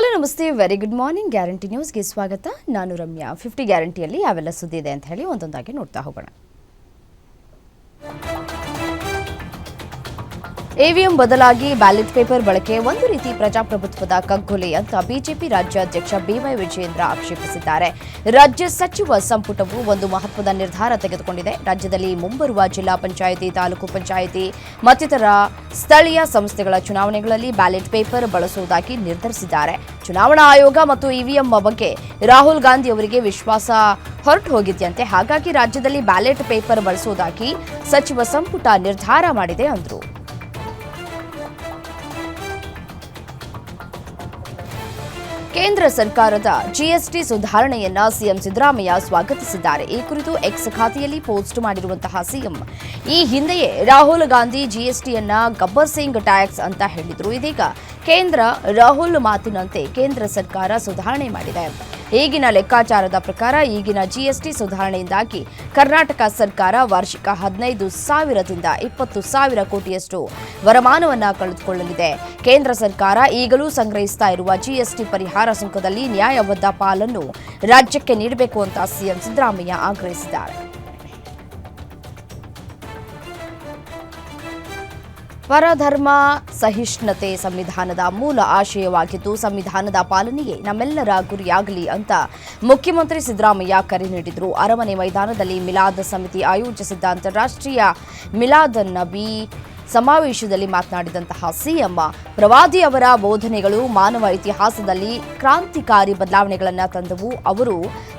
Hello, ನಮಸ್ತೆ. Very good morning guarantee ನ್ಯೂಸ್ಗೆ ಸ್ವಾಗತ. ನಾನು ರಮ್ಯಾ. ಫಿಫ್ಟಿ ಗ್ಯಾರಂಟಿಯಲ್ಲಿ ಯಾವೆಲ್ಲ ಸುದ್ದಿ ಇದೆ ಅಂತ ಹೇಳಿ ಒಂದೊಂದಾಗಿ ನೋಡ್ತಾ ಹೋಗೋಣ. ಎವಿಎಂ ಬದಲಾಗಿ ಬ್ಯಾಲೆಟ್ ಪೇಪರ್ ಬಳಕೆ ಒಂದು ರೀತಿ ಪ್ರಜಾಪ್ರಭುತ್ವದ ಕಗ್ಗೊಲೆ ಅಂತ ಬಿಜೆಪಿ ರಾಜ್ಯಾಧ್ಯಕ್ಷ ಬಿವೈ ವಿಜಯೇಂದ್ರ ಆಕ್ಷೇಪಿಸಿದ್ದಾರೆ. ರಾಜ್ಯ ಸಚಿವ ಸಂಪುಟವು ಒಂದು ಮಹತ್ವದ ನಿರ್ಧಾರ ತೆಗೆದುಕೊಂಡಿದೆ. ರಾಜ್ಯದಲ್ಲಿ ಮುಂಬರುವ ಜಿಲ್ಲಾ ಪಂಚಾಯಿತಿ, ತಾಲೂಕು ಪಂಚಾಯಿತಿ ಮತ್ತಿತರ ಸ್ಥಳೀಯ ಸಂಸ್ಥೆಗಳ ಚುನಾವಣೆಗಳಲ್ಲಿ ಬ್ಯಾಲೆಟ್ ಪೇಪರ್ ಬಳಸುವುದಾಗಿ ನಿರ್ಧರಿಸಿದ್ದಾರೆ. ಚುನಾವಣಾ ಆಯೋಗ ಮತ್ತು ಇವಿಎಂ ಬಗ್ಗೆ ರಾಹುಲ್ ಗಾಂಧಿ ಅವರಿಗೆ ವಿಶ್ವಾಸ ಹೊರಟು ಹೋಗಿದೆಯಂತೆ. ಹಾಗಾಗಿ ರಾಜ್ಯದಲ್ಲಿ ಬ್ಯಾಲೆಟ್ ಪೇಪರ್ ಬಳಸುವುದಾಗಿ ಸಚಿವ ಸಂಪುಟ ನಿರ್ಧಾರ ಮಾಡಿದೆ ಅಂದರು. ಕೇಂದ್ರ ಸರ್ಕಾರದ ಜಿಎಸ್ಟಿ ಸುಧಾರಣೆಯನ್ನ ಸಿಎಂ ಸಿದ್ದರಾಮಯ್ಯ ಸ್ವಾಗತಿಸಿದ್ದಾರೆ. ಈ ಕುರಿತು ಎಕ್ಸ್ ಖಾತೆಯಲ್ಲಿ ಪೋಸ್ಟ್ ಮಾಡಿರುವಂತಹ ಸಿಎಂ. ಈ ಹಿಂದೆಯೇ ರಾಹುಲ್ ಗಾಂಧಿ ಜಿಎಸ್ಟಿಯನ್ನ ಗಬ್ಬರ್ ಸಿಂಗ್ ಟ್ಯಾಕ್ಸ್ ಅಂತ ಹೇಳಿದ್ರು. ಇದೀಗ ಕೇಂದ್ರ ರಾಹುಲ್ ಮಾತಿನಂತೆ ಕೇಂದ್ರ ಸರ್ಕಾರ ಸುಧಾರಣೆ ಮಾಡಿದೆ. ಈಗಿನ ಲೆಕ್ಕಾಚಾರದ ಪ್ರಕಾರ ಈಗಿನ ಜಿಎಸ್ಟಿ ಸುಧಾರಣೆಯಿಂದಾಗಿ ಕರ್ನಾಟಕ ಸರ್ಕಾರ ವಾರ್ಷಿಕ ಹದಿನೈದು ಸಾವಿರದಿಂದ ಇಪ್ಪತ್ತು ಸಾವಿರ ಕೋಟಿಯಷ್ಟು ವರಮಾನವನ್ನ ಕಳೆದುಕೊಳ್ಳಲಿದೆ. ಕೇಂದ್ರ ಸರ್ಕಾರ ಈಗಲೂ ಸಂಗ್ರಹಿಸ್ತಾ ಇರುವ ಜಿಎಸ್ಟಿ ಪರಿಹಾರ ಸುಂಕದಲ್ಲಿ ನ್ಯಾಯಬದ್ಧ ಪಾಲನ್ನು ರಾಜ್ಯಕ್ಕೆ ನೀಡಬೇಕು ಅಂತ ಸಿಎಂ ಸಿದ್ದರಾಮಯ್ಯ ಆಗ್ರಹಿಸಿದ್ದಾರೆ. ಪರಧರ್ಮ ಸಹಿಷ್ಣುತೆ ಸಂವಿಧಾನದ ಮೂಲ ಆಶಯವಾಗಿದ್ದು ಸಂವಿಧಾನದ ಪಾಲನೆಯೇ ನಮ್ಮೆಲ್ಲರ ಗುರಿಯಾಗಲಿ ಅಂತ ಮುಖ್ಯಮಂತ್ರಿ ಸಿದ್ದರಾಮಯ್ಯ ಕರೆ ನೀಡಿದರು. ಅರಮನೆ ಮೈದಾನದಲ್ಲಿ ಮಿಲಾದ್ ಸಮಿತಿ ಆಯೋಜಿಸಿದ್ದ ಅಂತಾರಾಷ್ಟ್ರೀಯ ಮಿಲಾದ್ ನಬಿ ಸಮಾವೇಶದಲ್ಲಿ ಮಾತನಾಡಿದಂತಹ ಸಿಎಂ ಪ್ರವಾದಿ ಅವರ ಬೋಧನೆಗಳು ಮಾನವ ಇತಿಹಾಸದಲ್ಲಿ ಕ್ರಾಂತಿಕಾರಿ ಬದಲಾವಣೆಗಳನ್ನು ತಂದವು. ಅವರು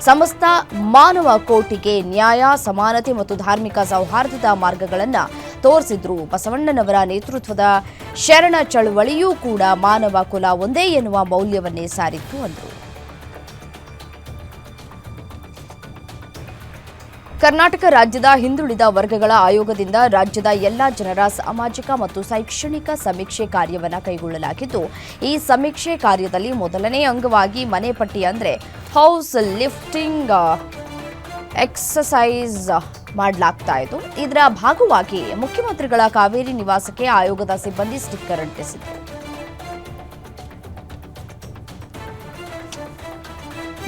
ಸಮಸ್ತ ಮಾನವ ಕೋಟಿಗೆ ನ್ಯಾಯ, ಸಮಾನತೆ ಮತ್ತು ಧಾರ್ಮಿಕ ಸೌಹಾರ್ದದ ಮಾರ್ಗಗಳನ್ನು ತೋರಿಸಿದ್ರು. ಬಸವಣ್ಣನವರ ನೇತೃತ್ವದ ಶರಣ ಚಳವಳಿಯೂ ಕೂಡ ಮಾನವ ಕುಲ ಒಂದೇ ಎನ್ನುವ ಮೌಲ್ಯವನ್ನೇ ಸಾರಿತ್ತು ಅಂದರು. ಕರ್ನಾಟಕ ರಾಜ್ಯದ ಹಿಂದುಳಿದ ವರ್ಗಗಳ ಆಯೋಗದಿಂದ ರಾಜ್ಯದ ಎಲ್ಲ ಜನರ ಸಾಮಾಜಿಕ ಮತ್ತು ಶೈಕ್ಷಣಿಕ ಸಮೀಕ್ಷೆ ಕಾರ್ಯವನ್ನು ಕೈಗೊಳ್ಳಲಾಗಿದ್ದು, ಈ ಸಮೀಕ್ಷೆ ಕಾರ್ಯದಲ್ಲಿ ಮೊದಲನೇ ಅಂಗವಾಗಿ ಮನೆ ಪಟ್ಟಿ ಅಂದರೆ ಹೌಸ್ ಲಿಫ್ಟಿಂಗ್ ಎಕ್ಸಸೈಸ್ ಮಾಡಲಾಗ್ತಾ ಇತ್ತು. ಇದರ ಭಾಗವಾಗಿ ಮುಖ್ಯಮಂತ್ರಿಗಳ ಕಾವೇರಿ ನಿವಾಸಕ್ಕೆ ಆಯೋಗದ ಸಿಬ್ಬಂದಿ ಸ್ಟಿಕ್ಕರ್ ಅಂಟಿಸಿದ್ದರು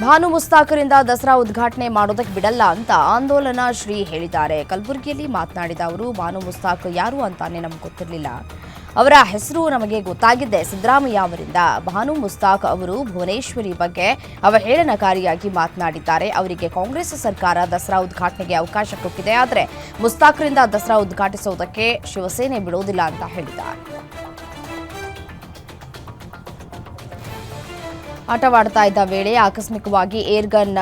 ಭಾನು ಮುಸ್ತಾಕರಿಂದ ದಸರಾ ಉದ್ಘಾಟನೆ ಮಾಡೋದಕ್ಕೆ ಬಿಡಲ್ಲ ಅಂತ ಆಂದೋಲನ ಶ್ರೀ ಹೇಳಿದ್ದಾರೆ. ಕಲಬುರಗಿಯಲ್ಲಿ ಮಾತನಾಡಿದ ಅವರು, ಭಾನು ಮುಸ್ತಾಕ್ ಯಾರು ಅಂತಾನೆ ನಮ್ಗೆ ಗೊತ್ತಿರಲಿಲ್ಲ. ಅವರ ಹೆಸರು ನಮಗೆ ಗೊತ್ತಾಗಿದ್ದೆ ಸಿದ್ದರಾಮಯ್ಯ ಅವರಿಂದ ಭಾನು ಮುಸ್ತಾಕ್ ಅವರು ಭುವನೇಶ್ವರಿ ಬಗ್ಗೆ ಅವಹೇಳನಕಾರಿಯಾಗಿ ಮಾತನಾಡಿದ್ದಾರೆ. ಅವರಿಗೆ ಕಾಂಗ್ರೆಸ್ ಸರ್ಕಾರ ದಸರಾ ಉದ್ಘಾಟನೆಗೆ ಅವಕಾಶ ಕೊಟ್ಟಿದೆ. ಆದರೆ ಮುಸ್ತಾಕ್ರಿಂದ ದಸರಾ ಉದ್ಘಾಟಿಸುವುದಕ್ಕೆ ಶಿವಸೇನೆ ಬಿಡೋದಿಲ್ಲ ಅಂತ ಹೇಳಿದ್ದಾರೆ. ಆಟವಾಡ್ತಾ ಇದ್ದ ವೇಳೆ ಆಕಸ್ಮಿಕವಾಗಿ ಏರ್ಗನ್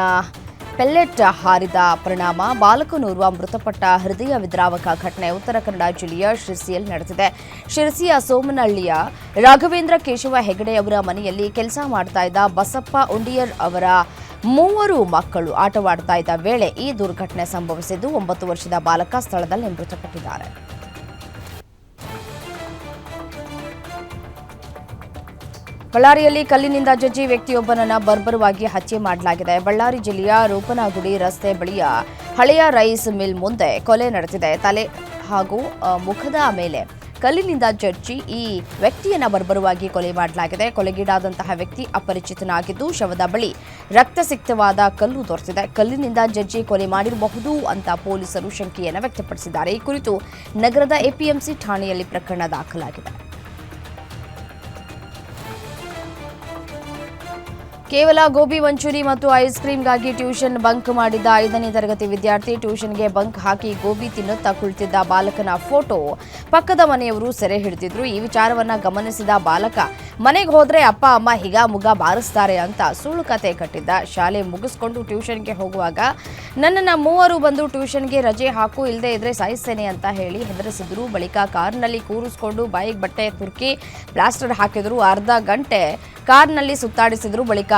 ಪೆಲ್ಲೆಟ್ ಹಾರಿದ ಪರಿಣಾಮ ಬಾಲಕನೋರ್ವ ಮೃತಪಟ್ಟ ಹೃದಯ ವಿದ್ರಾವಕ ಘಟನೆ ಉತ್ತರ ಕನ್ನಡ ಜಿಲ್ಲೆಯ ಶಿರ್ಸಿಯಲ್ಲಿ ನಡೆದಿದೆ. ಶಿರಸಿಯ ಸೋಮನಹಳ್ಳಿಯ ರಾಘವೇಂದ್ರ ಕೇಶವ ಹೆಗಡೆ ಅವರ ಮನೆಯಲ್ಲಿ ಕೆಲಸ ಮಾಡ್ತಾ ಇದ್ದ ಬಸಪ್ಪ ಉಂಡಿಯರ್ ಅವರ ಮೂವರು ಮಕ್ಕಳು ಆಟವಾಡ್ತಾ ಇದ್ದ ವೇಳೆ ಈ ದುರ್ಘಟನೆ ಸಂಭವಿಸಿದ್ದು ಒಂಬತ್ತು ವರ್ಷದ ಬಾಲಕ ಸ್ಥಳದಲ್ಲಿ ಮೃತಪಟ್ಟಿದ್ದಾರೆ. ಬಳ್ಳಾರಿಯಲ್ಲಿ ಕಲ್ಲಿನಿಂದ ಜಜ್ಜಿ ವ್ಯಕ್ತಿಯೊಬ್ಬನನ್ನು ಬರ್ಬರವಾಗಿ ಹತ್ಯೆ ಮಾಡಲಾಗಿದೆ. ಬಳ್ಳಾರಿ ಜಿಲ್ಲೆಯ ರೂಪನಗುಡಿ ರಸ್ತೆ ಬಳಿಯ ಹಳೆಯ ರೈಸ್ ಮಿಲ್ ಮುಂದೆ ಕೊಲೆ ನಡೆದಿದೆ. ತಲೆ ಹಾಗೂ ಮುಖದ ಮೇಲೆ ಕಲ್ಲಿನಿಂದ ಜಜ್ಜಿ ಈ ವ್ಯಕ್ತಿಯನ್ನ ಬರ್ಬರವಾಗಿ ಕೊಲೆ ಮಾಡಲಾಗಿದೆ. ಕೊಲೆಗೀಡಾದಂತಹ ವ್ಯಕ್ತಿ ಅಪರಿಚಿತನಾಗಿದ್ದು ಶವದ ಬಳಿ ರಕ್ತಸಿಕ್ತವಾದ ಕಲ್ಲು ದೊರೆತಿದೆ. ಕಲ್ಲಿನಿಂದ ಜಜ್ಜಿ ಕೊಲೆ ಮಾಡಿರಬಹುದು ಅಂತ ಪೊಲೀಸರು ಶಂಕೆಯನ್ನು ವ್ಯಕ್ತಪಡಿಸಿದ್ದಾರೆ. ಈ ಕುರಿತು ನಗರದ ಎಪಿಎಂಸಿ ಠಾಣೆಯಲ್ಲಿ ಪ್ರಕರಣ ದಾಖಲಾಗಿದೆ. ಕೇವಲ ಗೋಬಿ ಮಂಚೂರಿ ಮತ್ತು ಐಸ್ ಕ್ರೀಮ್ಗಾಗಿ ಟ್ಯೂಷನ್ ಬಂಕ್ ಮಾಡಿದ್ದ ಐದನೇ ತರಗತಿ ವಿದ್ಯಾರ್ಥಿ ಟ್ಯೂಷನ್ಗೆ ಬಂಕ್ ಹಾಕಿ ಗೋಬಿ ತಿನ್ನುತ್ತಾ ಕುಳಿತಿದ್ದ ಬಾಲಕನ ಫೋಟೋ. ಪಕ್ಕದ ಮನೆಯವರು ಸೆರೆ ಹಿಡಿದಿದ್ರು. ಈ ವಿಚಾರವನ್ನ ಗಮನಿಸಿದ ಬಾಲಕ, ಮನೆಗೆ ಹೋದ್ರೆ ಅಪ್ಪ, ಅಮ್ಮ ಹಿಗ ಮುಗ ಬಾರಿಸ್ತಾರೆ ಅಂತ ಸುಳ್ಳು ಕತೆ ಕಟ್ಟಿದ್ದ. ಶಾಲೆ ಮುಗಿಸ್ಕೊಂಡು ಟ್ಯೂಷನ್ಗೆ ಹೋಗುವಾಗ, ನನ್ನನ್ನು ಮೂವರು ಬಂದು ಟ್ಯೂಷನ್ಗೆ ರಜೆ ಹಾಕು ಇಲ್ಲದೆ ಇದ್ರೆ ಸಾಯಿಸ್ತೇನೆ ಅಂತ ಹೇಳಿ ಹೆದರಿಸಿದ್ರು. ಬಳಿಕ ಕಾರ್ನಲ್ಲಿ ಕೂರಿಸ್ಕೊಂಡು ಬಾಯಿಗೆ ಬಟ್ಟೆ ತುರ್ಕಿ ಪ್ಲಾಸ್ಟರ್ ಹಾಕಿದ್ರು. ಅರ್ಧ ಗಂಟೆ ಕಾರ್ನಲ್ಲಿ ಸುತ್ತಾಡಿಸಿದ್ರು ಬಳಿಕ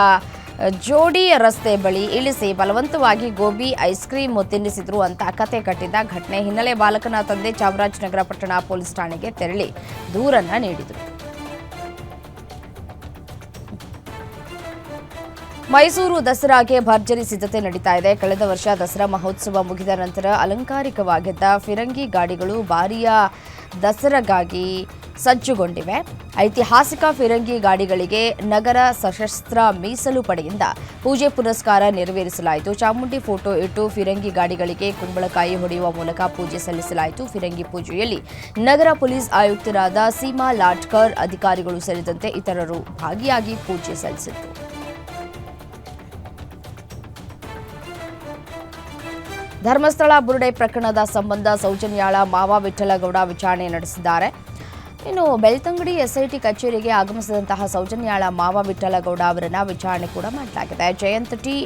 ಜೋಡಿ ರಸ್ತೆ ಬಳಿ ಇಳಿಸಿ ಬಲವಂತವಾಗಿ ಗೋಬಿ ಐಸ್ ಕ್ರೀಮ್ ತಿನ್ನಿಸಿದ್ರು ಅಂತ ಕತೆ ಕಟ್ಟಿದ್ದ ಘಟನೆ ಹಿನ್ನೆಲೆ ಬಾಲಕನ ತಂದೆ ಚಾಮರಾಜನಗರ ಪಟ್ಟಣ ಪೊಲೀಸ್ ಠಾಣೆಗೆ ತೆರಳಿ ದೂರನ್ನ ನೀಡಿದರು. ಮೈಸೂರು ದಸರಾಗೆ ಭರ್ಜರಿ ಸಿದ್ಧತೆ ನಡೀತಾ ಇದೆ. ಕಳೆದ ವರ್ಷ ದಸರಾ ಮಹೋತ್ಸವ ಮುಗಿದ ನಂತರ ಅಲಂಕಾರಿಕವಾಗಿದ್ದ ಫಿರಂಗಿ ಗಾಡಿಗಳು ಬಾರಿಯ ದಸರಾಗಾಗಿ ಸಜ್ಜುಗೊಂಡಿವೆ. ಐತಿಹಾಸಿಕ ಫಿರಂಗಿ ಗಾಡಿಗಳಿಗೆ ನಗರ ಸಶಸ್ತ್ರ ಮೀಸಲು ಪಡೆಯಿಂದ ಪೂಜೆ ಪುರಸ್ಕಾರ ನೆರವೇರಿಸಲಾಯಿತು. ಚಾಮುಂಡಿ ಫೋಟೋ ಇಟ್ಟು ಫಿರಂಗಿ ಗಾಡಿಗಳಿಗೆ ಕುಂಬಳಕಾಯಿ ಹೊಡೆಯುವ ಮೂಲಕ ಪೂಜೆ ಸಲ್ಲಿಸಲಾಯಿತು. ಫಿರಂಗಿ ಪೂಜೆಯಲ್ಲಿ ನಗರ ಪೊಲೀಸ್ ಆಯುಕ್ತರಾದ ಸೀಮಾ ಲಾಟ್ಕರ್ ಅಧಿಕಾರಿಗಳು ಸೇರಿದಂತೆ ಇತರರು ಭಾಗಿಯಾಗಿ ಪೂಜೆ ಸಲ್ಲಿಸಿದರು ಧರ್ಮಸ್ಥಳ ಬುರುಡೆ ಪ್ರಕರಣದ ಸಂಬಂಧ ಸೌಜನ್ಯಾಳ ಮಾವ ವಿಠಲಗೌಡ ವಿಚಾರಣೆ ನಡೆಸಿದ್ದಾರೆ. ಇನ್ನು ಬೆಳ್ತಂಗಡಿ ಎಸ್ಐಟಿ ಕಚೇರಿಗೆ ಆಗಮಿಸಿದಂತಹ ಸೌಜನ್ಯಾಳ ಮಾವ ವಿಠಲಗೌಡ ಅವರನ್ನು ವಿಚಾರಣೆ ಕೂಡ ಮಾಡಲಾಗಿದೆ. ಜಯಂತ್ ಟಿ,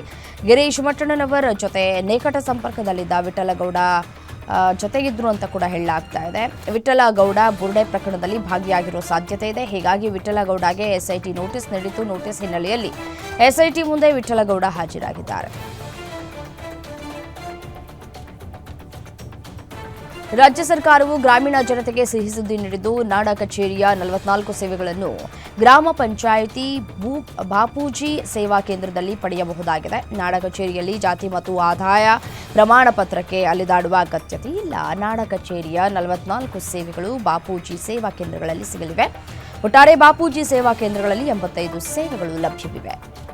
ಗಿರೀಶ್ ಮಟ್ಟಣ್ಣನವರ ಜೊತೆ ನೇಕಟ ಸಂಪರ್ಕದಲ್ಲಿದ್ದ ವಿಠಲಗೌಡ ಜೊತೆಗಿದ್ರು ಅಂತ ಕೂಡ ಹೇಳಲಾಗ್ತಾ ಇದೆ. ವಿಠಲಗೌಡ ಬುರುಡೆ ಪ್ರಕರಣದಲ್ಲಿ ಭಾಗಿಯಾಗಿರೋ ಸಾಧ್ಯತೆ ಇದೆ. ಹೀಗಾಗಿ ವಿಠಲಗೌಡಗೆ ಎಸ್ಐಟಿ ನೋಟಿಸ್ ನೀಡಿತು ನೋಟಿಸ್ ಹಿನ್ನೆಲೆಯಲ್ಲಿ ಎಸ್ಐಟಿ ಮುಂದೆ ವಿಠಲಗೌಡ ಹಾಜರಾಗಿದ್ದಾರೆ. ರಾಜ್ಯ ಸರ್ಕಾರವು ಗ್ರಾಮೀಣ ಜನತೆಗೆ ಸಿಹಿ ಸುದ್ದಿ ನೀಡಿದ್ದು, ನಾಡ ಕಚೇರಿಯ ನಲವತ್ನಾಲ್ಕು ಸೇವೆಗಳನ್ನು ಗ್ರಾಮ ಪಂಚಾಯಿತಿ ಭೂ, ಬಾಪೂಜಿ ಸೇವಾ ಕೇಂದ್ರದಲ್ಲಿ ಪಡೆಯಬಹುದಾಗಿದೆ. ನಾಡ ಕಚೇರಿಯಲ್ಲಿ ಜಾತಿ ಮತ್ತು ಆದಾಯ ಪ್ರಮಾಣ ಪತ್ರಕ್ಕೆ ಅಲೆದಾಡುವ ಅಗತ್ಯತೆ ಇಲ್ಲ. ನಾಡ ಕಚೇರಿಯ ನಲವತ್ನಾಲ್ಕು ಸೇವೆಗಳು ಬಾಪೂಜಿ ಸೇವಾ ಕೇಂದ್ರಗಳಲ್ಲಿ ಸಿಗಲಿವೆ. ಒಟ್ಟಾರೆ ಬಾಪೂಜಿ ಸೇವಾ ಕೇಂದ್ರಗಳಲ್ಲಿ ಎಂಬತ್ತೈದು ಸೇವೆಗಳು ಲಭ್ಯವಿವೆ.